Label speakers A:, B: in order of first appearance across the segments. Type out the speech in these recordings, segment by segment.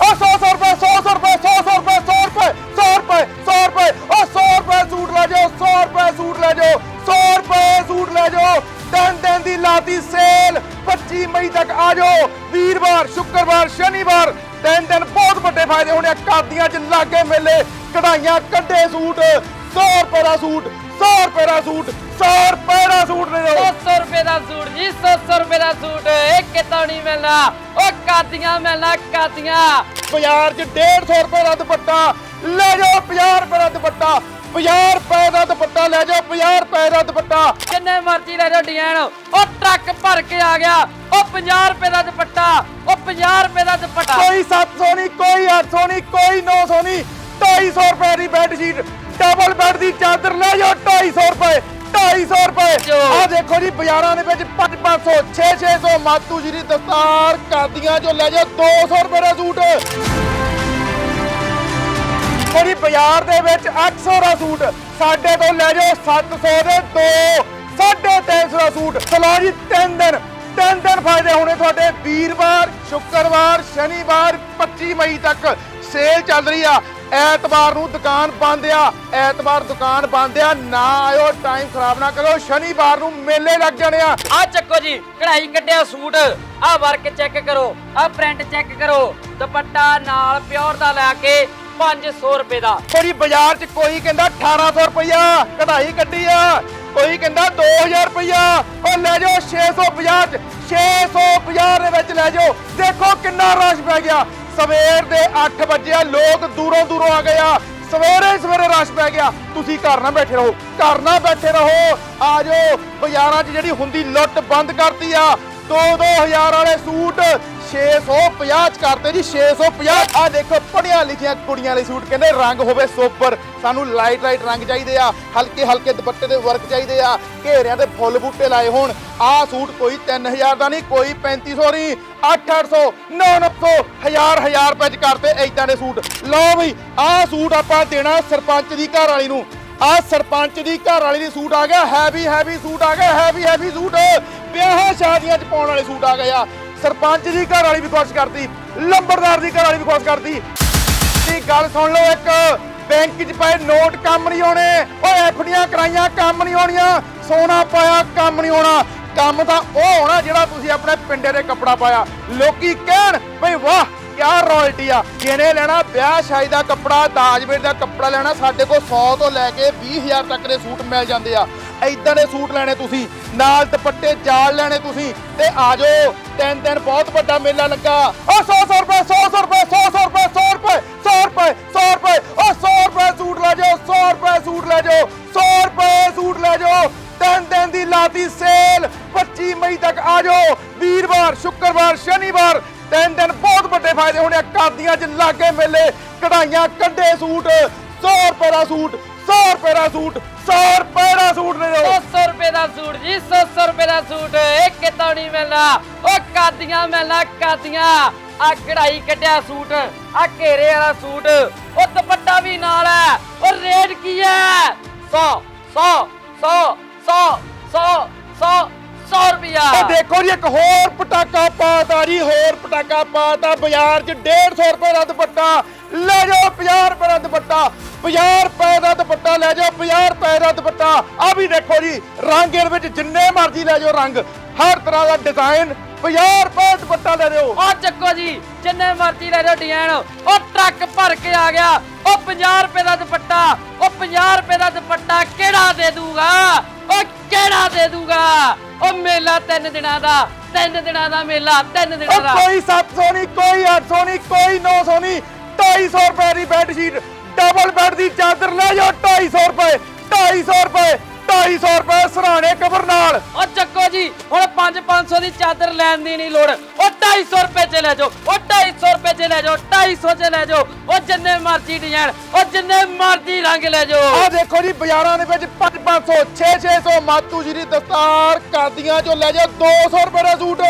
A: ਉਹ 100 100 ਰੁਪਏ 100 100 ਰੁਪਏ 100 100 ਰੁਪਏ 100 ਰੁਪਏ 100 ਰੁਪਏ 100 ਰੁਪਏ ਓ 100 ਰੁਪਏ ਸੂਟ ਲੈ ਜਾਓ 100 ਰੁਪਏ ਸੂਟ ਲੈ ਜਾਓ 100 ਰੁਪਏ ਸੂਟ ਲੈ ਜਾਓ। ਦਿਨ ਦਿਨ ਦੀ ਲਾਤੀ ਸੇਲ। 25 ਮਈ ਤੱਕ ਆ ਜਾਓ। ਵੀਰਵਾਰ, ਸ਼ੁੱਕਰਵਾਰ, ਸ਼ਨੀਵਾਰ ਤਿੰਨ ਦਿਨ ਬਹੁਤ ਵੱਡੇ ਫਾਇਦੇ ਹੋਣੇ ਆ। ਕਾਦੀਆਂ 'ਚ ਲਾਗੇ ਮੇਲੇ, ਕਢਾਈਆਂ, ਕੱਢੇ ਸੂਟ 100 ਰੁਪਏ ਦਾ ਸੂਟ 100 ਰੁਪਏ ਦਾ ਸੂਟ 100 ਰੁਪਏ ਦਾ ਸੂਟ ਲੈ ਜਾਓ
B: 100 ਰੁਪਏ ਦਾ ਸੂਟ ਜੀ 100 ਰੁਪਏ ਦਾ ਸੂਟ ਇਹ ਕਿਤੋਂ ਨਹੀਂ ਮਿਲਣਾ ਉਹ ਕਾਦੀਆਂ ਮਿਲਣਾ ਕਾਦੀਆਂ
A: ਬਾਜ਼ਾਰ 'ਚ 150 ਰੁਪਏ ਦਾ ਦੁਪੱਟਾ ਲੈ ਜਾਓ 50 ਰੁਪਏ ਦਾ ਦੁਪੱਟਾ 50 ਰੁਪਏ ਦਾ ਦੁਪੱਟਾ ਲੈ ਜਾਓ 50 ਰੁਪਏ ਦਾ ਦੁਪੱਟਾ
B: ਜਿੰਨੇ ਮਰਜ਼ੀ ਲੈ ਜਾਓ ਡਿਜ਼ਾਈਨ ਉਹ ਟਰੱਕ ਭਰ ਕੇ ਆ ਗਿਆ ਉਹ 50 ਰੁਪਏ ਦਾ ਦੁਪੱਟਾ ਉਹ 50 ਰੁਪਏ ਦਾ ਦੁਪੱਟਾ
A: ਕੋਈ 700 ਨਹੀਂ ਕੋਈ 800 ਨਹੀਂ ਕੋਈ 900 ਨਹੀਂ 250 ਰੁਪਏ ਦੀ ਬੈੱਡ ਸ਼ੀਟ ਡਬਲ ਬੈੱਡ ਦੀ ਚਾਦਰ ਲੈ ਜਾਓ 250 ਰੁਪਏ 250 ਰੁਪਏ।
B: ਜੋ।
A: ਆ ਦੇਖੋ ਜੀ ਬਾਜ਼ਾਰਾਂ ਦੇ ਵਿੱਚ 5 500 6 600 ਮਾਤੂ ਜੀ ਦੀ ਦਸਤਾਰ ਕਾਦੀਆਂ ਚੋਂ ਲੈ ਜਾਓ 200 ਰੁਪਏ ਦਾ ਸੂਟ। ਕੋਈ ਬਾਜ਼ਾਰ ਦੇ ਵਿੱਚ 800 ਦਾ ਸੂਟ ਸਾਡੇ ਤੋਂ ਲੈ ਜਾਓ 700 ਦੇ ਦੋ 350 ਦਾ ਸੂਟ। ਚਲੋ ਜੀ ਤਿੰਨ ਦਿਨ ਤਿੰਨ ਦਿਨ ਫਾਇਦੇ ਹੋਣੇ ਤੁਹਾਡੇ। ਵੀਰਵਾਰ ਸ਼ੁੱਕਰਵਾਰ ਸ਼ਨੀਵਾਰ 25 ਮਈ ਤੱਕ ਸੇਲ ਚੱਲ ਰਹੀ ਆ। ਐਤਵਾਰ ਨੂੰ ਦੁਕਾਨ ਬੰਦ ਆ। ਐਤਵਾਰ ਦੁਕਾਨ ਬੰਦ ਆ। ਨਾ ਆਇਓ ਟਾਈਮ ਖਰਾਬ ਨਾ ਕਰੋ ਸ਼ਨੀਵਾਰ ਨੂੰ ਮੇਲੇ ਲੱਗ ਜਾਣੇ ਆ।
B: ਆ ਚੱਕੋ ਜੀ ਕਢਾਈ ਕੱਢਿਆ ਸੂਟ। ਆ ਵਰਕ ਚੈੱਕ ਕਰੋ ਆ ਪ੍ਰਿੰਟ ਚੈੱਕ ਕਰੋ। ਦੁਪੱਟਾ ਨਾਲ ਪਿਓਰ ਦਾ ਲੈ ਕੇ 500 ਰੁਪਏ ਦਾ।
A: ਕੋਈ ਬਾਜ਼ਾਰ 'ਚ ਕੋਈ ਕਹਿੰਦਾ 1800 ਰੁਪਇਆ ਕਢਾਈ ਕੱਢੀ ਆ। ਕੋਈ ਕਹਿੰਦਾ 2000 ਰੁਪਇਆ ਉਹ ਲੈ ਜਾਓ 650 'ਚ। 650 ਦੇ ਵਿੱਚ ਲੈ ਜਾਓ। ਦੇਖੋ ਕਿੰਨਾ ਰਸ਼ ਪੈ ਗਿਆ। ਸਵੇਰ ਦੇ 8 ਵਜੇ ਲੋਕ ਦੂਰੋਂ ਦੂਰੋਂ ਆ ਗਏ ਆ। ਸਵੇਰੇ ਸਵੇਰੇ ਰਸ਼ ਪੈ ਗਿਆ। ਤੁਸੀਂ ਘਰ ਨਾ ਬੈਠੇ ਰਹੋ। ਘਰ ਨਾ ਬੈਠੇ ਰਹੋ। ਆ ਜਾਓ। ਬਾਜ਼ਾਰਾਂ 'ਚ ਜਿਹੜੀ ਹੁੰਦੀ ਲੁੱਟ ਬੰਦ ਕਰਤੀ ਆ। 2-2000 ਵਾਲੇ ਸੂਟ 650 ਚ ਕਰਤੇ ਜੀ 650 ਆ ਦੇਖੋ ਪੜੀਆਂ ਲਿਖੀਆਂ ਕੁੜੀਆਂ ਲਈ ਸੂਟ, ਕਹਿੰਦੇ ਰੰਗ ਹੋਵੇ ਸੋਬਰ। ਸਾਨੂੰ ਲਾਈਟ ਲਾਈਟ ਰੰਗ ਚਾਹੀਦੇ ਆ, ਹਲਕੇ ਹਲਕੇ ਦੁਪੱਟੇ ਦੇ ਵਰਕ ਚਾਹੀਦੇ ਆ, ਘੇਰਿਆਂ ਤੇ ਫੁੱਲ ਬੂਟੇ ਲਾਏ ਹੋਣ। ਆ ਸੂਟ ਕੋਈ 3000 ਦਾ ਨਹੀਂ, ਕੋਈ 3500 ਨਹੀਂ 8800 9900 1000 1000 ਰੁਪਏ ਚ ਕਰਤੇ ਏਦਾਂ ਦੇ ਸੂਟ। ਲਓ ਬਈ ਆ ਸੂਟ ਆਪਾਂ ਦੇਣਾ ਸਰਪੰਚ ਦੀ ਘਰ ਵਾਲੀ ਨੂੰ। ਆ ਸਰਪੰਚ ਦੀ ਘਰ ਵਾਲੀ ਦੀ ਸੂਟ ਆ ਗਿਆ ਹੈਵੀ ਹੈਵੀ ਸੂਟ ਆ ਗਿਆ ਹੈਵੀ ਹੈਵੀ ਸੂਟ। ਵਿਆਹਾਂ ਸ਼ਾਦੀਆਂ 'ਚ ਪਾਉਣ ਵਾਲੇ ਸੂਟ ਆ ਗਏ ਆ। ਸਰਪੰਚ ਦੀ ਘਰ ਵਾਲੀ ਵੀ ਖੁਸ਼ ਕਰਤੀ ਲੰਬਰਦਾਰ ਦੀ ਘਰ ਵਾਲੀ ਵੀ ਖੁਸ਼ ਕਰਤੀ ਦੀ ਗੱਲ ਸੁਣ ਲਓ ਇੱਕ, ਬੈਂਕ 'ਚ ਪਏ ਨੋਟ ਕੰਮ ਨਹੀਂ ਆਉਣੇ। ਓਏ, ਐਫਡੀਆਂ ਕਰਾਈਆਂ, ਕੰਮ ਨਹੀਂ ਆਉਣੀਆਂ। ਸੋਨਾ ਪਾਇਆ, ਕੰਮ ਨਹੀਂ ਆਉਣਾ। ਕੰਮ ਤਾਂ ਉਹ ਹੋਣਾ ਜਿਹੜਾ ਤੁਸੀਂ ਆਪਣੇ ਪਿੰਡੇ ਦੇ ਕੱਪੜਾ ਪਾਇਆ। ਲੋਕੀ ਕਹਿਣ ਭਈ ਵਾਹ ਕਿਆ ਰਾਇਲਟੀ ਆ? ਜਿਹਨੇ ਲੈਣਾ ਵਿਆਹ ਸ਼ਾਦੀ ਦਾ ਕੱਪੜਾ ਦਾਜਵੇਰ ਦਾ ਕੱਪੜਾ ਲੈਣਾ, ਸਾਡੇ ਕੋਲ 100 ਤੋਂ ਲੈ ਕੇ 20000 ਤੱਕ ਦੇ ਸੂਟ ਮਿਲ ਜਾਂਦੇ ਆ। ਐਦਾਂ ਦੇ ਸੂਟ ਲੈਣੇ ਤੁਸੀਂ, ਨਾਲ ਦੁਪੱਟੇ, ਜਾਲ ਲੈਣੇ ਤੁਸੀਂ, ਤੇ ਆ ਜਾਓ। ਤਿੰਨ ਦਿਨ ਬਹੁਤ ਵੱਡਾ ਮੇਲਾ ਲੱਗਾ। ਉਹ 100 100 ਰੁਪਏ 100 100 ਰੁਪਏ 100 ਆ ਕਾਦੀਆਂ 'ਚ ਲਾਗੇ ਮੇਲੇ, ਕਢਾਈਆਂ, ਕੱਢੇ ਸੂਟ 100 ਰੁਪਏ ਦਾ ਸੂਟ 100 ਰੁਪਏ ਦਾ ਸੂਟ 100 ਰੁਪਏ ਦਾ ਸੂਟ ਲੈ ਜਾਓ
B: 100 ਰੁਪਏ ਦਾ ਸੂਟ ਜੀ 100 ਰੁਪਏ ਦਾ ਸੂਟ। ਇਹ ਕਿਤੋਂ ਨਹੀਂ ਮਿਲਣਾ? ਉਹ ਕਾਦੀਆਂ ਮਿਲਣਾ, ਕਾਦੀਆਂ? ਆ ਕਢਾਈ ਕੱਢਿਆ ਸੂਟ ਆ ਘੇਰੇ ਵਾਲਾ ਸੂਟ। ਉਹ ਦੁਪੱਟਾ ਵੀ ਨਾਲ ਹੈ। ਉਹ ਰੇਟ ਕੀ ਹੈ? 100 100 100 100 100 100 ਰੁਪਿਆ
A: ਉਹ ਦੇਖੋ ਜੀ, ਇੱਕ ਹੋਰ ਪਟਾਕਾ ਪਾਤਾ ਜੀ, ਹੋਰ ਪਟਾਕਾ ਪਾਤਾ। ਬਾਜ਼ਾਰ 'ਚ 150 ਰੁਪਏ ਦਾ ਦੁਪੱਟਾ। ਲੈ ਜਾਓ 50 ਰੁਪਏ ਦਾ ਦੁਪੱਟਾ। 50 ਰੁਪਏ ਦਾ ਦੁਪੱਟਾ ਲੈ ਜਾਓ 50 ਰੁਪਏ ਦਾ ਦੁਪੱਟਾ। ਆ ਵੀ ਦੇਖੋ ਜੀ, ਰੰਗ ਇਹਦੇ ਵਿੱਚ ਜਿੰਨੇ ਮਰਜ਼ੀ ਲੈ ਜਾਓ, ਰੰਗ। ਹਰ ਤਰ੍ਹਾਂ ਦਾ ਡਿਜ਼ਾਈਨ 50 ਰੁਪਏ ਦਾ ਦੁਪੱਟਾ ਲੈ ਜਾਓ
B: ਉਹ ਚੱਕੋ ਜੀ ਜਿੰਨੇ ਮਰਜ਼ੀ ਲੈ ਜਾਓ ਡਿਜ਼ਾਈਨ ਉਹ ਟਰੱਕ ਭਰ ਕੇ ਆ ਗਿਆ। ਉਹ 50 ਰੁਪਏ ਦਾ ਦੁਪੱਟਾ ਉਹ 50 ਰੁਪਏ ਦਾ ਦੁਪੱਟਾ ਕਿਹੜਾ ਦੇ ਦੂਗਾ? ਉਹ ਕਿਹੜਾ ਦੇ ਦੂਗਾ? ਉਹ ਮੇਲਾ ਤਿੰਨ ਦਿਨਾਂ ਦਾ ਤਿੰਨ ਦਿਨਾਂ ਦਾ ਮੇਲਾ ਤਿੰਨ ਦਿਨਾਂ
A: ਉਹ
B: ਦਾ।
A: ਕੋਈ 700 ਨਹੀਂ ਕੋਈ 800 ਨਹੀਂ ਕੋਈ 900 ਨਹੀਂ 250 ਰੁਪਏ ਦੀ ਬੈੱਡ ਸ਼ੀਟ ਡਬਲ ਬੈੱਡ ਦੀ ਚਾਦਰ ਲੈ ਜਾਓ 250 ਰੁਪਏ 250 ਰੁਪਏ। 250 ਰੁਪਏ ਸਰਾਣੇ ਕਬਰ ਨਾਲ।
B: ਉਹ ਚੱਕੋ ਜੀ ਹੁਣ 5-500 ਦੀ ਚਾਦਰ ਲੈਣ ਦੀ ਨਹੀਂ ਲੋੜ। ਉਹ 250 ਰੁਪਏ ਚ ਲੈ ਜਾਓ ਉਹ 250 ਰੁਪਏ ਚ ਲੈ ਜਾਓ 250 ਚ ਲੈ ਜਾਓ। ਉਹ ਜਿੰਨੇ ਮਰਜ਼ੀ ਡਿਜ਼ਾਈਨ ਉਹ ਜਿੰਨੇ ਮਰਜ਼ੀ ਰੰਗ ਲੈ ਜਾਓ।
A: ਆ ਦੇਖੋ ਜੀ ਬਾਜ਼ਾਰਾਂ ਦੇ ਵਿੱਚ 5-500 6-600 ਮਾਤੂ ਜੀ ਦੀ ਦਸਤਾਰ ਕਾਦੀਆਂ ਚੋਂ ਲੈ ਜਾਓ 200 ਰੁਪਏ ਦਾ ਸੂਟ।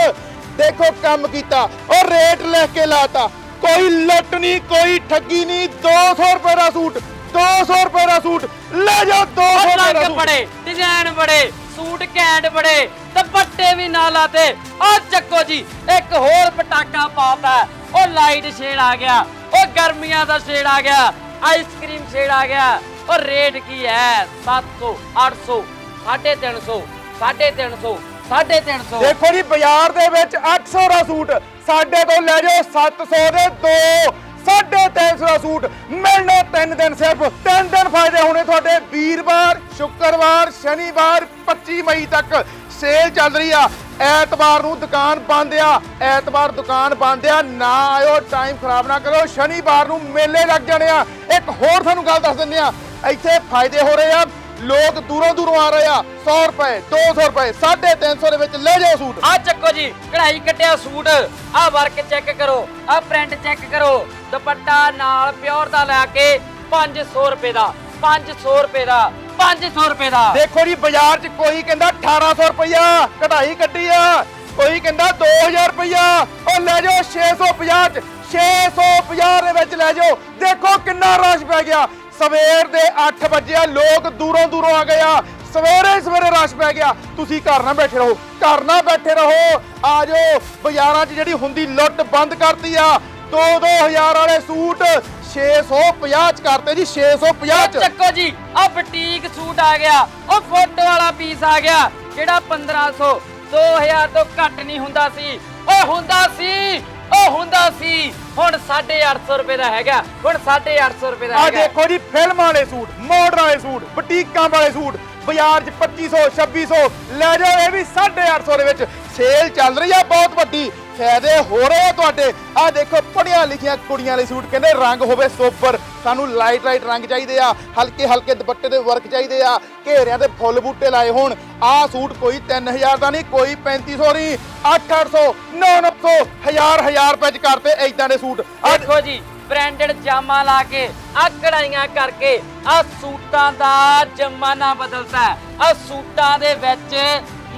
A: ਦੇਖੋ ਕੰਮ ਕੀਤਾ ਉਹ ਰੇਟ ਲਿਖ ਕੇ ਲਾਤਾ। ਕੋਈ ਲੁੱਟ ਨਹੀਂ ਕੋਈ ਠੱਗੀ ਨਹੀਂ 200 ਰੁਪਏ ਦਾ ਸੂਟ। 200 ਰੁਪਏ ਦਾ ਸੂਟ। ਲੈ ਜਾਓ 200
B: ਉਹ
A: ਰੁਪਏ ਦਾ
B: ਰੰਗ
A: ਸੂਟ।
B: ਬੜੇ ਡਿਜ਼ਾਈਨ ਬੜੇ ਸੂਟ ਕੈਂਡ ਬੜੇ ਦੁਪੱਟੇ ਵੀ ਨਾਲ ਲਾਤੇ ਆ ਚੱਕੋ ਜੀ ਇੱਕ ਹੋਰ ਪਟਾਕਾ ਪਾਤਾ। ਉਹ ਲਾਈਟ ਸ਼ੇਡ ਆ ਗਿਆ ਉਹ ਗਰਮੀਆਂ ਦਾ ਸ਼ੇਡ ਆ ਗਿਆ ਆਈਸਕ੍ਰੀਮ ਸ਼ੇਡ ਆ ਗਿਆ। ਉਹ ਰੇਟ ਕੀ ਹੈ? 700 800 350 350 350
A: ਦੇਖੋ ਜੀ ਬਾਜ਼ਾਰ ਦੇ ਵਿੱਚ 800 ਦਾ ਸੂਟ ਸਾਡੇ ਤੋਂ ਲੈ ਜਾਓ 700 ਦੇ ਦੋ। 350 ਦਾ ਸੂਟ ਮਿਲਣੇ 3 ਦਿਨ ਸਿਰਫ 3 ਦਿਨ ਫਾਇਦੇ ਹੋਣੇ ਤੁਹਾਡੇ। ਵੀਰਵਾਰ, ਸ਼ੁੱਕਰਵਾਰ, ਸ਼ਨੀਵਾਰ 25 ਮਈ ਤੱਕ ਸੇਲ ਚੱਲ ਰਹੀ ਆ। ਐਤਵਾਰ ਨੂੰ ਦੁਕਾਨ ਬੰਦ ਆ। ਐਤਵਾਰ ਦੁਕਾਨ ਬੰਦ ਆ। ਨਾ ਆਇਓ ਟਾਈਮ ਖਰਾਬ ਨਾ ਕਰੋ ਸ਼ਨੀਵਾਰ ਨੂੰ ਮੇਲੇ ਲੱਗ ਜਾਣੇ ਆ। ਇੱਕ ਹੋਰ ਤੁਹਾਨੂੰ ਗੱਲ ਦੱਸ ਦਿੰਦੇ ਆ। ਇੱਥੇ ਫਾਇਦੇ ਹੋ ਰਹੇ ਆ। ਲੋਕ ਦੂਰੋਂ ਦੂਰੋਂ ਆ ਰਹੇ ਆ 100 ਰੁਪਏ 200 ਰੁਪਏ 350 ਦੇ ਵਿੱਚ ਲੈ ਜਾਓ ਸੂਟ।
B: ਆ ਚੱਕੋ ਜੀ ਕਢਾਈ ਕੱਟਿਆ ਸੂਟ ਆ ਵਰਕ ਚੈੱਕ ਕਰੋ ਆ ਪ੍ਰਿੰਟ ਚੈੱਕ ਕਰੋ ਦੁਪੱਟਾ ਨਾਲ ਪਿਓਰ ਦਾ ਲੈ ਕੇ 500 ਰੁਪਏ ਦਾ 500 ਰੁਪਏ ਦਾ 500 ਰੁਪਏ ਦਾ।
A: ਦੇਖੋ ਜੀ ਬਾਜ਼ਾਰ 'ਚ ਕੋਈ ਕਹਿੰਦਾ 1800 ਰੁਪਇਆ ਕਢਾਈ ਕੱਢੀ ਆ ਕੋਈ ਕਹਿੰਦਾ 2000 ਰੁਪਇਆ ਉਹ ਲੈ ਜਾਓ 650 'ਚ 650 ਦੇ ਵਿੱਚ ਲੈ ਜਾਓ। ਦੇਖੋ ਕਿੰਨਾ ਰਸ਼ ਪੈ ਗਿਆ। ਸਵੇਰ ਦੇ 8 ਵਜੇ ਆ, ਲੋਕ ਦੂਰੋਂ ਦੂਰੋਂ ਆ ਗਏ ਆ। ਸਵੇਰੇ ਸਵੇਰੇ ਰਸ਼ ਪੈ ਗਿਆ। ਤੁਸੀਂ ਘਰ ਨਾ ਬੈਠੇ ਰਹੋ, ਘਰ ਨਾ ਬੈਠੇ ਰਹੋ। ਆ ਜਾਓ, ਬਾਜ਼ਾਰਾਂ 'ਚ ਜਿਹੜੀ ਹੁੰਦੀ ਲੁੱਟ ਬੰਦ ਕਰਤੀ ਆ। 2-2000 ਵਾਲੇ ਸੂਟ 650 ਚ ਕਰਤੇ ਜੀ 650
B: ਆ
A: ਚ।
B: ਚੱਕੋ ਜੀ ਆ ਬਟੀਕ ਸੂਟ ਆ ਗਿਆ। ਉਹ ਫੋਟੋ ਵਾਲਾ ਪੀਸ ਆ ਗਿਆ, ਜਿਹੜਾ 1500 2000 ਤੋਂ ਘੱਟ ਨਹੀਂ ਹੁੰਦਾ ਸੀ। ਉਹ ਹੁੰਦਾ ਸੀ ਉਹ ਹੁੰਦਾ ਸੀ। ਹੁਣ 850 ਰੁਪਏ ਦਾ ਹੈਗਾ। ਹੁਣ 850 ਰੁਪਏ ਦਾ
A: ਆ
B: ਹੈਗਾ।
A: ਦੇਖੋ ਜੀ ਫਿਲਮ ਵਾਲੇ ਸੂਟ ਮਾਡਰਨ ਵਾਲੇ ਸੂਟ ਬੁਟੀਕਾਂ ਵਾਲੇ ਸੂਟ ਬਾਜ਼ਾਰ 'ਚ 2500 2600 ਲੈ ਜਾਓ ਇਹ ਵੀ 850 ਦੇ ਵਿੱਚ। ਸੇਲ ਚੱਲ ਰਹੀ ਆ ਬਹੁਤ ਵੱਡੀ। ਫਾਇਦੇ ਹੋ ਰਹੇ ਆ ਤੁਹਾਡੇ? ਆ ਦੇਖੋ ਪੜੀਆਂ ਲਿਖੀਆਂ ਕੁੜੀਆਂ ਵਾਲੇ ਸੂਟ ਕਹਿੰਦੇ ਰੰਗ ਹੋਵੇ ਸੋਬਰ। ਸਾਨੂੰ ਲਾਈਟ ਲਾਈਟ ਰੰਗ ਚਾਹੀਦੇ ਆ, ਹਲਕੇ ਹਲਕੇ ਦੁਪੱਟੇ ਦੇ ਵਰਕ ਚਾਹੀਦੇ ਆ, ਘੇਰਿਆਂ ਤੇ ਫੁੱਲ ਬੂਟੇ ਲਾਏ ਹੋਣ। ਆ ਸੂਟ ਕੋਈ 3000 ਦਾ ਨਹੀਂ, ਕੋਈ 3500 ਨਹੀਂ 8800 9900 1000 1000 ਰੁਪਏ ਚ ਕਰਤੇ ਏਦਾਂ ਦੇ ਸੂਟ। ਆ
B: ਦੇਖੋ ਜੀ ਬ੍ਰਾਂਡਡ ਜਾਮਾ ਲਾ ਕੇ ਆ ਕੜਾਈਆਂ ਕਰਕੇ ਆ ਸੂਟਾਂ ਦਾ ਜ਼ਮਾਨਾ ਬਦਲਦਾ ਆ ਸੂਟਾਂ ਦੇ ਵਿੱਚ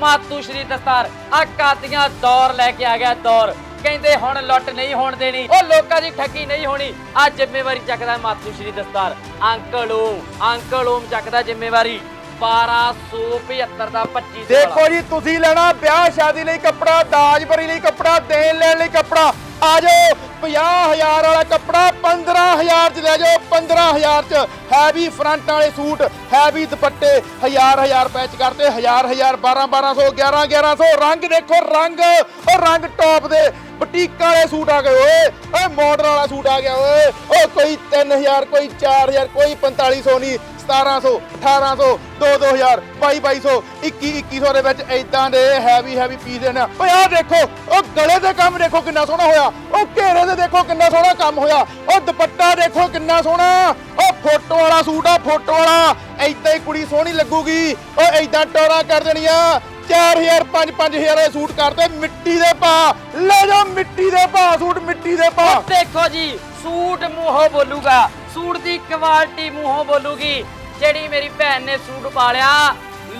B: ਮਾਤੂ ਸ਼੍ਰੀ ਦਸਤਾਰ। ਆ ਕਾਦੀਆਂ ਦੌਰ ਲੈ ਕੇ ਆ ਗਿਆ ਦੌਰ। ਕਹਿੰਦੇ ਹੁਣ ਲੁੱਟ ਨਹੀਂ ਹੋਣ ਦੇਣੀ। ਉਹ ਲੋਕਾਂ ਦੀ ਠੱਗੀ ਨਹੀਂ ਹੋਣੀ। ਆ ਜ਼ਿੰਮੇਵਾਰੀ ਚੱਕਦਾ ਮਾਤੂਸ਼੍ਰੀ ਦਸਤਾਰ। ਅੰਕਲ ਓਮ ਅੰਕਲ ਓਮ ਚੱਕਦਾ ਜ਼ਿੰਮੇਵਾਰੀ। 1275 ਦਾ 25
A: ਦੇਖੋ ਜੀ, ਤੁਸੀਂ ਲੈਣਾ ਵਿਆਹ ਸ਼ਾਦੀ ਲਈ ਕੱਪੜਾ, ਦਾਜ ਭਰੀ ਲਈ ਕੱਪੜਾ, ਦੇਣ ਲੈਣ ਲਈ ਕੱਪੜਾ। ਆ ਜਾਓ 50000 ਵਾਲਾ ਕੱਪੜਾ 15000 ਚ ਲੈ ਜਾਓ 15000 ਚ। ਹੈਵੀ ਫਰੰਟ ਵਾਲੇ ਸੂਟ ਹੈਵੀ ਦੁਪੱਟੇ 1000 1000 ਰੁਪਏ ਚ ਕਰਤੇ 1000 1000 12 1200 11 1100 ਰੰਗ ਦੇਖੋ, ਰੰਗ, ਉਹ ਰੰਗ ਟੌਪ ਦੇ। ਬੁਟੀਕ ਵਾਲੇ ਸੂਟ ਆ ਗਏ, ਓਏ। ਓਏ ਮਾਡਰਨ ਵਾਲਾ ਸੂਟ ਆ ਗਿਆ, ਓਏ। ਓ ਕੋਈ 3000 ਕੋਈ 4000 ਕੋਈ 4500 ਨਹੀਂ। 1700 1800 2 2000 2200 21 2100 ਦੇ ਵਿੱਚ ਐਦਾਂ ਦੇ ਹੈਵੀ ਹੈਵੀ ਪੀਸ ਨੇ। ਓਏ, ਆਹ ਦੇਖੋ, ਉਹ ਗਲੇ ਦੇ ਕੰਮ ਦੇਖੋ ਕਿੰਨਾ ਸੋਹਣਾ ਹੋਇਆ। ਉਹ ਘੇਰੇ ਦੇ ਦੇਖੋ ਕਿੰਨਾ ਸੋਹਣਾ ਕੰਮ ਹੋਇਆ। ਉਹ ਦੁਪੱਟਾ ਦੇਖੋ ਕਿੰਨਾ ਸੋਹਣਾ। ਉਹ ਫੋਟੋ ਵਾਲਾ ਸੂਟ ਆ, ਫੋਟੋ ਵਾਲਾ। ਐਦਾਂ ਹੀ ਕੁੜੀ ਸੋਹਣੀ ਲੱਗੂਗੀ। ਉਹ ਐਦਾਂ ਟੋਰਾ ਕਰ ਦੇਣੀਆਂ। 4000 5 5000 ਦੇ ਸੂਟ ਕਰਦੇ ਮਿੱਟੀ ਦੇ ਪਾ। ਲੈ ਜਾ ਮਿੱਟੀ ਦੇ ਪਾ ਸੂਟ, ਮਿੱਟੀ ਦੇ ਪਾ।
B: ਦੇਖੋ ਜੀ, ਸੂਟ ਮੂੰਹੋਂ ਬੋਲੂਗਾ। ਸੂਟ ਦੀ ਕੁਆਲਿਟੀ ਮੂੰਹੋਂ ਬੋਲੂਗੀ। ਜਿਹੜੀ ਮੇਰੀ ਭੈਣ ਨੇ ਸੂਟ ਪਾਲਿਆ,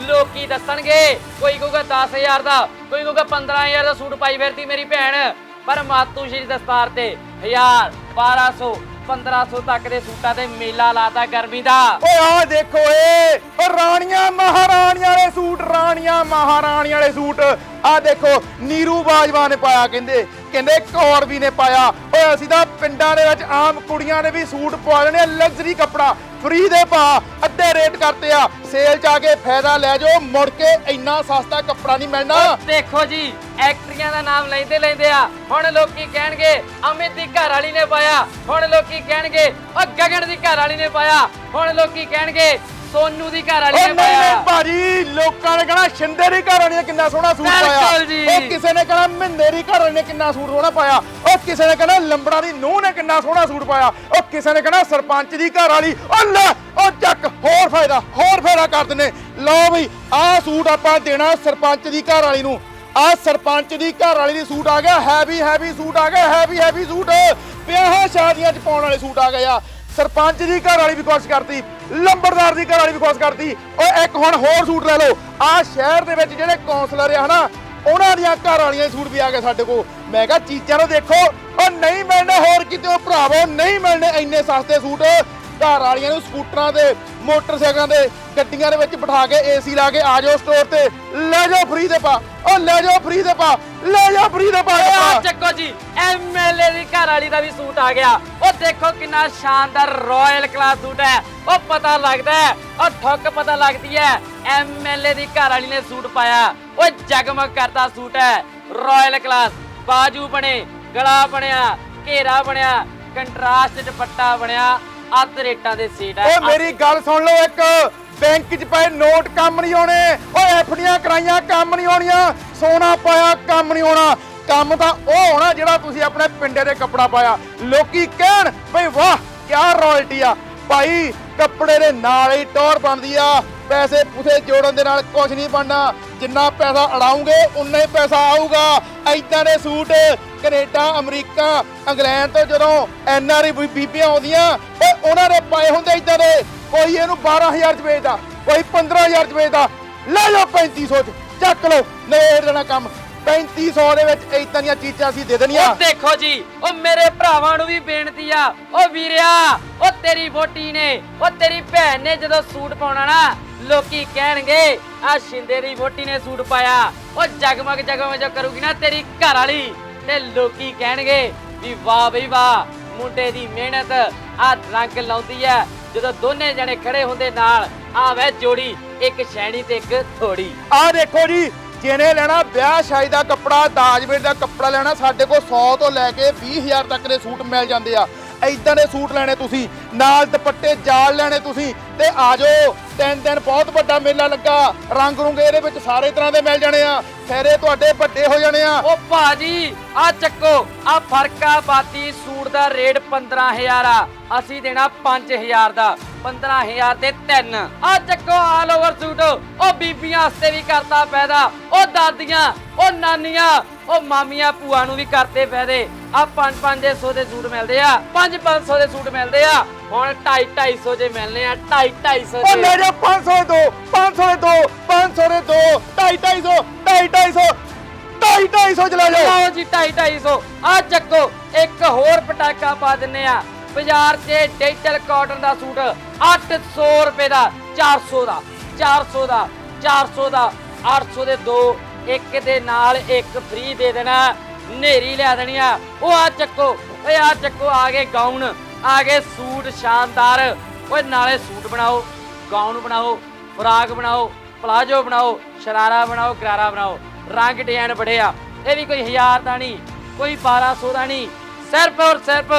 B: ਲੋਕੀ ਦੱਸਣਗੇ, ਕੋਈ ਕਹੂਗਾ 10000 ਦਾ, ਕੋਈ ਕਹੂਗਾ 15000 ਦਾ ਸੂਟ ਪਾਈ ਫਿਰਦੀ ਮੇਰੀ ਭੈਣ। ਪਰ ਮਾਤੂ ਸ਼੍ਰੀ ਦਸਤਾਰ ਤੇ 1000 1200 1500 ਤੱਕ ਦੇ ਸੂਟਾਂ ਤੇ ਮੇਲਾ ਲਾਤਾ ਗਰਮੀ ਦਾ।
A: ਓਏ ਆ ਦੇਖੋ ਏ, ਓ ਰਾਣੀਆਂ, ਮਹਾਰਾਣੀਆਂ ਵਾਲੇ ਸੂਟ, ਰਾਣੀਆਂ, ਮਹਾਰਾਣੀਆਂ ਵਾਲੇ ਸੂਟ। ਆ ਦੇਖੋ, ਨੀਰੂ ਬਾਜਵਾ ਨੇ ਪਾਇਆ, ਕਹਿੰਦੇ ਕਹਿੰਦੇ ਕੌਰ ਵੀ ਨੇ ਪਾਇਆ। ਓਏ, ਅਸੀਂ ਤਾਂ ਪਿੰਡਾਂ ਦੇ ਵਿੱਚ ਆਮ ਕੁੜੀਆਂ ਨੇ ਵੀ ਸੂਟ ਪਵਾ ਲੈਣੇ ਲਗਜ਼ਰੀ ਕੱਪੜਾ। ਫ੍ਰੀ ਦੇ ਪਾ, ਅੱਧੇ ਰੇਟ ਕਰਤੇ ਆ। ਸੇਲ ਚ ਆ ਕੇ ਫਾਇਦਾ ਲੈ ਜਾਓ, ਮੁੜ ਕੇ ਇੰਨਾ ਸਸਤਾ ਕੱਪੜਾ ਨਹੀਂ ਮਿਲਣਾ।
B: ਦੇਖੋ ਜੀ ਐਕਟਰੀਆਂ ਦਾ ਨਾਮ ਲੈਂਦੇ ਲੈਂਦੇ ਆ। ਹੁਣ ਲੋਕੀ ਕਹਿਣਗੇ, ਅਮਿਤ ਦੀ ਘਰ ਵਾਲੀ ਨੇ ਪਾਇਆ। ਹੁਣ ਲੋਕੀ ਕਹਿਣਗੇ ਉਹ ਗਗਨ ਦੀ ਘਰ ਵਾਲੀ ਨੇ ਪਾਇਆ। ਹੁਣ ਲੋਕੀ ਕਹਿਣਗੇ ਸੋਨੂ ਦੀ ਘਰ ਵਾਲੀ ਨੇ
A: ਨਹੀਂ ਨਹੀਂ
B: ਪਾਇਆ
A: ਭਾਜੀ ਲੋਕਾਂ ਨੇ ਕਹਣਾ ਸ਼ਿੰਦੇ ਦੀ ਘਰ ਵਾਲੀ ਨੇ ਕਿੰਨਾ ਸੋਹਣਾ ਸੂਟ
B: ਬਿਲਕੁਲ
A: ਪਾਇਆ।
B: ਜੀ।
A: ਉਹ ਕਿਸੇ ਨੇ ਕਹਣਾ ਮਹਿੰਦੇ ਦੀ ਘਰ ਵਾਲੀ ਨੇ ਕਿੰਨਾ ਸੂਟ ਸੋਹਣਾ ਪਾਇਆ। ਉਹ ਕਿਸੇ ਨੇ ਕਹਣਾ ਲੰਬੜਾ ਦੀ ਨੂੰਹ ਨੇ ਕਿੰਨਾ ਸੋਹਣਾ ਸੂਟ ਪਾਇਆ। ਉਹ ਕਿਸੇ ਨੇ ਕਹਣਾ ਸਰਪੰਚ ਦੀ ਘਰ ਵਾਲੀ। ਉਹ ਲੈ ਉਹ ਚੱਕ ਹੋਰ ਫਾਇਦਾ ਹੋਰ ਫਾਇਦਾ ਕਰ ਦਿੰਨੇ ਲਓ ਬਈ ਆਹ ਸੂਟ ਆਪਾਂ ਦੇਣਾ ਸਰਪੰਚ ਦੀ ਘਰ ਵਾਲੀ ਨੂੰ। ਆਹ ਸਰਪੰਚ ਦੀ ਘਰ ਵਾਲੀ ਦੀ ਸੂਟ ਆ ਗਿਆ ਹੈਵੀ ਹੈਵੀ ਸੂਟ ਆ ਗਿਆ ਹੈਵੀ ਹੈਵੀ ਸੂਟ। ਵਿਆਹਾਂ ਸ਼ਾਦੀਆਂ 'ਚ ਪਾਉਣ ਵਾਲੇ ਸੂਟ ਆ ਗਏ ਆ। ਸਰਪੰਚ ਦੀ ਘਰ ਵਾਲੀ ਵੀ ਕੋਸ਼ਿਸ਼ ਕਰਤੀ, ਲੰਬੜਦਾਰ ਦੀ ਘਰ ਵਾਲੀ ਵੀ ਕੋਸ਼ਿਸ਼ ਕਰਤੀ। ਓਏ, ਇੱਕ ਹੁਣ ਹੋਰ ਸੂਟ ਲੈ ਲਓ। ਆ ਸ਼ਹਿਰ ਦੇ ਵਿੱਚ ਜਿਹੜੇ ਕੌਂਸਲਰ ਆ ਹਨਾ, ਉਹਨਾਂ ਦੀਆਂ ਘਰ ਵਾਲੀਆਂ ਸੂਟ ਵੀ ਆ ਗਏ ਸਾਡੇ ਕੋਲ। ਮੈਂ ਕਿਹਾ ਚੀਜ਼ਾਂ ਨੂੰ ਦੇਖੋ। ਉਹ ਨਹੀਂ ਮਿਲਣੇ ਹੋਰ ਕਿਤੇ ਉਹ ਭਰਾਵੋ, ਨਹੀਂ ਮਿਲਣੇ ਇੰਨੇ ਸਸਤੇ ਸੂਟ। ਘਰ ਵਾਲੀਆਂ ਨੂੰ ਸਕੂਟਰਾਂ ਤੇ ਮੋਟਰਸਾਈਕਲਾਂ ਤੇ ਗੱਡੀਆਂ ਦੇ ਵਿੱਚ ਬਿਠਾ ਕੇ ਏਸੀ ਲਾ ਕੇ ਆ ਜਾਓ ਸਟੋਰ ਤੇ। ਲੈ ਜਾਓ ਫ੍ਰੀ ਦੇ ਪਾ। ਉਹ ਲੈ ਜਾਓ ਫ੍ਰੀ ਦੇ ਪਾ। ਲੈ ਜਾਓ ਫ੍ਰੀ ਦੇ ਪਾ।
B: ਆ ਚੱਕੋ ਜੀ ਐਮਐਲਏ ਦੀ ਘਰ ਵਾਲੀ ਦਾ ਵੀ ਸੂਟ ਆ ਗਿਆ। ਉਹ ਦੇਖੋ ਕਿੰਨਾ ਸ਼ਾਨਦਾਰ ਰਾਇਲ ਕਲਾਸ ਸੂਟ ਹੈ। ਉਹ ਪਤਾ ਲੱਗਦਾ ਹੈ ਉਹ ਠੁੱਕ ਪਤਾ ਲੱਗਦੀ ਹੈ ਐਮਐਲਏ ਦੀ ਘਰ ਵਾਲੀ ਨੇ ਸੂਟ ਪਾਇਆ। ਉਹ ਜਗਮਗ ਕਰਦਾ ਸੂਟ ਹੈ ਰਾਇਲ ਕਲਾਸ ਬਾਜੂ ਬਣੇ, ਗਲਾ ਬਣਿਆ, ਘੇਰਾ ਬਣਿਆ, ਕੰਟਰਾਸਟ ਦੁਪੱਟਾ ਬਣਿਆ। ਅੱਧ ਰੇਟਾਂ ਦੇ ਸੀਟ ਹੈ
A: ਓ ਮੇਰੀ ਗੱਲ ਸੁਣ ਲਓ ਇੱਕ। ਬੈਂਕ 'ਚ ਪਏ ਨੋਟ ਕੰਮ ਨਹੀਂ ਆਉਣੇ। ਓਏ ਐਫਡੀਆਂ ਕਰਾਈਆਂ ਕੰਮ ਨਹੀਂ ਆਉਣੀਆਂ। ਸੋਨਾ ਪਾਇਆ ਕੰਮ ਨਹੀਂ ਆਉਣਾ। ਕੰਮ ਤਾਂ ਉਹ ਹੋਣਾ ਜਿਹੜਾ ਤੁਸੀਂ ਆਪਣੇ ਪਿੰਡੇ ਦੇ ਕੱਪੜਾ ਪਾਇਆ। ਲੋਕੀ ਕਹਿਣ ਬਈ ਵਾਹ ਕੀ ਰਾਇਲਟੀ ਆ। ਭਾਈ, ਕੱਪੜੇ ਦੇ ਨਾਲ ਹੀ ਟੌਰ ਬਣਦੀ ਆ। ਪੈਸੇ ਪੁਸੇ ਜੋੜਨ ਦੇ ਨਾਲ ਕੁਝ ਨਹੀਂ ਬਣਨਾ। ਜਿੰਨਾ ਪੈਸਾ ਅੜਾਉਂਗੇ, ਉਨਾ ਹੀ ਪੈਸਾ ਆਊਗਾ। ਐਦਾਂ ਦੇ ਸੂਟ ਕੈਨੇਡਾ, ਅਮਰੀਕਾ, ਇੰਗਲੈਂਡ ਤੋਂ ਜਦੋਂ ਐਨਆਰਆਈ ਬੀਬੀਆਂ ਆਉਂਦੀਆਂ ਓਏ ਉਹਨਾਂ ਦੇ ਪਾਏ ਹੁੰਦੇ ਐਦਾਂ ਦੇ। ਕੋਈ ਇਹਨੂੰ 12000 ਚ ਵੇਚਦਾ, ਕੋਈ 15000 ਚ ਵੇਚਦਾ। ਲੈ ਲਓ 3500 ਚ, ਚੱਕ ਲਓ, ਨਵੇੜ ਦੇਣਾ ਕੰਮ। 3500 ਦੇ ਵਿੱਚ ਐਦਾਂ ਦੀਆਂ ਚੀਜ਼ਾਂ ਅਸੀਂ ਦੇ ਦੇਣੀਆਂ।
B: ਉਹ ਦੇਖੋ ਜੀ, ਉਹ ਮੇਰੇ ਭਰਾਵਾਂ ਨੂੰ ਵੀ ਬੇਨਤੀ ਆ। ਉਹ ਵੀਰਿਆ, ਉਹ ਤੇਰੀ ਵੋਟੀ ਨੇ, ਉਹ ਤੇਰੀ ਭੈਣ ਨੇ ਜਦੋਂ ਸੂਟ ਪਾਉਣਾ ਨਾ ਲੋਕੀ ਕਹਿਣਗੇ, ਆ ਸ਼ਿੰਦੇ ਦੀ ਵੋਟੀ ਨੇ ਸੂਟ ਪਾਇਆ। ਉਹ ਜਗਮਗ ਜਗਮਗ ਜੋ ਕਰੂਗੀ ਨਾ ਤੇਰੀ ਘਰ ਵਾਲੀ। ਤੇ ਲੋਕੀ ਕਹਿਣਗੇ ਵੀ ਵਾਹ ਬਈ ਵਾਹ, ਮੁੰਡੇ ਦੀ ਮਿਹਨਤ ਆ ਰੰਗ ਲਾਉਂਦੀ ਐ। ਜਦੋਂ ਦੋਨੇ ਜਣੇ ਖੜੇ ਹੁੰਦੇ ਨਾਲ ਆ ਵੈ ਜੋੜੀ, ਇੱਕ ਸ਼ੈਣੀ ਤੇ ਇੱਕ ਥੋੜੀ।
A: ਆਹ ਦੇਖੋ ਜੀ, ਜਿਹਨੇ ਲੈਣਾ ਵਿਆਹ ਸ਼ਾਦੀ ਦਾ ਕੱਪੜਾ ਦਾਜ ਵੇਚ ਦਾ ਕੱਪੜਾ ਲੈਣਾ, ਸਾਡੇ ਕੋਲ 100 ਤੋਂ ਲੈ ਕੇ 20000 ਤੱਕ ਦੇ ਸੂਟ ਮਿਲ ਜਾਂਦੇ ਆ। ਐਦਾਂ ਦੇ ਸੂਟ ਲੈਣੇ ਤੁਸੀਂ, ਨਾਲ ਦੁਪੱਟੇ, ਜਾਲ ਲੈਣੇ ਤੁਸੀਂ, ਤੇ ਆ ਜਾਓ। ਤਿੰਨ ਦਿਨ ਬਹੁਤ ਵੱਡਾ ਮੇਲਾ ਲੱਗਾ। ਰੰਗ ਰੁੰਗ ਇਹਦੇ ਵਿੱਚ ਸਾਰੇ ਤਰ੍ਹਾਂ ਦੇ ਮਿਲ ਜਾਣੇ ਆ। ਫੇਰੇ ਤੁਹਾਡੇ ਵੱਡੇ ਹੋ ਜਾਣੇ ਆ।
B: ਉਹ ਭਾਜੀ ਆ ਚੱਕੋ ਆ ਫਰਕਾ ਬਾਤੀ, ਸੂਟ ਦਾ ਰੇਟ 15000 ਆ। ਅਸੀਂ ਦੇਣਾ 5000 ਦਾ 15000 ਤੇ ਤਿੰਨ। ਆ ਚੱਕੋ ਆਲ ਓਵਰ ਸੂਟ ਉਹ ਬੀਬੀਆਂ ਵਾਸਤੇ ਵੀ ਕਰਤਾ ਪੈਦਾ। ਉਹ ਦਾਦੀਆਂ ਉਹ ਨਾਨੀਆਂ ਉਹ ਮਾਮੀਆਂ ਭੂਆ ਨੂੰ ਵੀ ਕਰਤੇ ਫਾਇਦੇ ਆ 5-500 ਦੇ ਸੂਟ ਮਿਲਦੇ ਆ। 5-500 ਦੇ ਸੂਟ ਮਿਲਦੇ ਆ। ਹੁਣ 2.5-250 ਦੇ ਮਿਲਨੇ ਆ 2.5-250
A: ਉਹ ਜਾ। 500 ਦੇ ਦੋ 500 ਦੇ ਦੋ 500 ਦੇ ਦੋ 250 250 250 ਚ ਲੈ ਜਾਓ।
B: ਲਓ ਜੀ 2.5-250 ਆ ਚੱਕੋ ਇੱਕ ਹੋਰ ਪਟਾਕਾ ਪਾ ਦਿੰਨੇ ਆ। ਬਾਜ਼ਾਰ 'ਚ ਡਿਜੀਟਲ ਕਾਟਨ ਦਾ ਸੂਟ 800 ਰੁਪਏ ਦਾ 400 ਦਾ 400 ਦਾ 400 ਦਾ 800 ਦੇ ਦੋ। ਇੱਕ ਦੇ ਨਾਲ ਇੱਕ ਫ੍ਰੀ ਦੇ ਦੇਣਾ। ਨੇਰੀ ਲਿਆ ਦੇਣੀ ਆ। ਉਹ ਆ ਚੱਕੋ ਓਏ ਆ ਚੱਕੋ, ਆ ਗਏ ਗਾਊਨ ਆ ਗਏ ਸੂਟ ਸ਼ਾਨਦਾਰ। ਓਏ ਨਾਲੇ ਸੂਟ ਬਣਾਓ ਗਾਊਨ ਬਣਾਓ, ਫਰਾਕ ਬਣਾਓ, ਪਲਾਜੋ ਬਣਾਓ, ਸ਼ਰਾਰਾ ਬਣਾਓ ਗਰਾਰਾ ਬਣਾਓ। ਰੰਗ ਡਿਜ਼ਾਈਨ ਬੜੇ ਆ। ਇਹ ਵੀ ਕੋਈ 1000 ਦਾ ਨਹੀਂ, ਕੋਈ 1200 ਦਾ ਨਹੀਂ। ਸਿਰਫ ਔਰ ਸਿਰਫ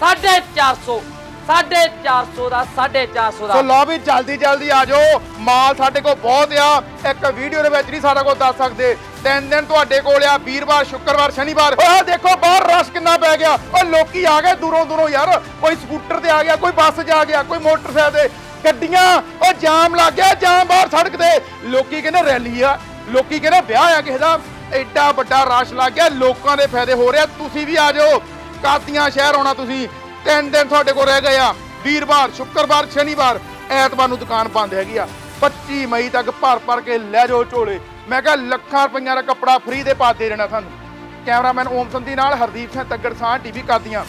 B: 450 450 ਦਾ 450
A: ਸੋ
B: ਦਾ।
A: ਲਓ ਵੀ ਜਲਦੀ ਜਲਦੀ ਆ ਜਾਓ। ਮਾਲ ਸਾਡੇ ਕੋਲ ਬਹੁਤ ਆ। ਇੱਕ ਵੀਡੀਓ ਦੇ ਵਿੱਚ ਨਹੀਂ ਸਾਰਾ ਕੁਝ ਦੱਸ ਸਕਦੇ। ਤਿੰਨ ਦਿਨ ਤੁਹਾਡੇ ਕੋਲ ਆ। ਵੀਰਵਾਰ, ਸ਼ੁੱਕਰਵਾਰ, ਸ਼ਨੀਵਾਰ। ਆਹ ਦੇਖੋ, ਬਾਹਰ ਰਸ਼ ਕਿੰਨਾ ਪੈ ਗਿਆ। ਉਹ ਲੋਕੀ ਆ ਗਏ ਦੂਰੋਂ ਦੂਰੋਂ ਯਾਰ। ਕੋਈ ਸਕੂਟਰ ਤੇ ਆ ਗਿਆ, ਕੋਈ ਬੱਸ 'ਚ ਆ ਗਿਆ, ਕੋਈ ਮੋਟਰਸਾਈਕਲ ਤੇ। ਗੱਡੀਆਂ ਉਹ ਜਾਮ ਲੱਗ ਗਿਆ, ਜਾਮ ਬਾਹਰ ਸੜਕ ਤੇ। ਲੋਕੀ ਕਹਿੰਦੇ ਰੈਲੀ ਆ। ਲੋਕੀ ਕਹਿੰਦੇ ਵਿਆਹ ਆ ਕਿਸੇ ਦਾ। ਐਡਾ ਵੱਡਾ ਰਸ਼ ਲੱਗ ਗਿਆ। ਲੋਕਾਂ ਦੇ ਫਾਇਦੇ ਹੋ ਰਿਹਾ ਤੁਸੀਂ ਵੀ ਆ ਜਾਓ। ਕਾਤੀਆਂ ਸ਼ਹਿਰ ਆਉਣਾ ਤੁਸੀਂ। ਤਿੰਨ ਦਿਨ ਤੁਹਾਡੇ ਕੋਲ ਰਹਿ ਗਏ ਆ। ਵੀਰਵਾਰ, ਸ਼ੁੱਕਰਵਾਰ, ਸ਼ਨੀਵਾਰ, ਐਤਵਾਰ ਨੂੰ ਦੁਕਾਨ ਬੰਦ ਹੈਗੀ ਆ। 25 ਮਈ ਤੱਕ ਭਰ ਭਰ ਕੇ ਲੈ ਜਾਓ ਝੋਲੇ। ਮੈਂ ਕਿਹਾ ਲੱਖਾਂ ਰੁਪਈਆਂ ਦਾ ਕੱਪੜਾ ਫ੍ਰੀ ਦੇ ਪਾ ਦੇ ਦੇਣਾ ਸਾਨੂੰ ਕੈਮਰਾਮੈਨ ਓਮ ਸੰਧੀ ਨਾਲ ਹਰਦੀਪ ਸਿੰਘ ਤੱਗੜ ਸਾਹ ਟੀਵੀ ਕਾਦੀਆਂ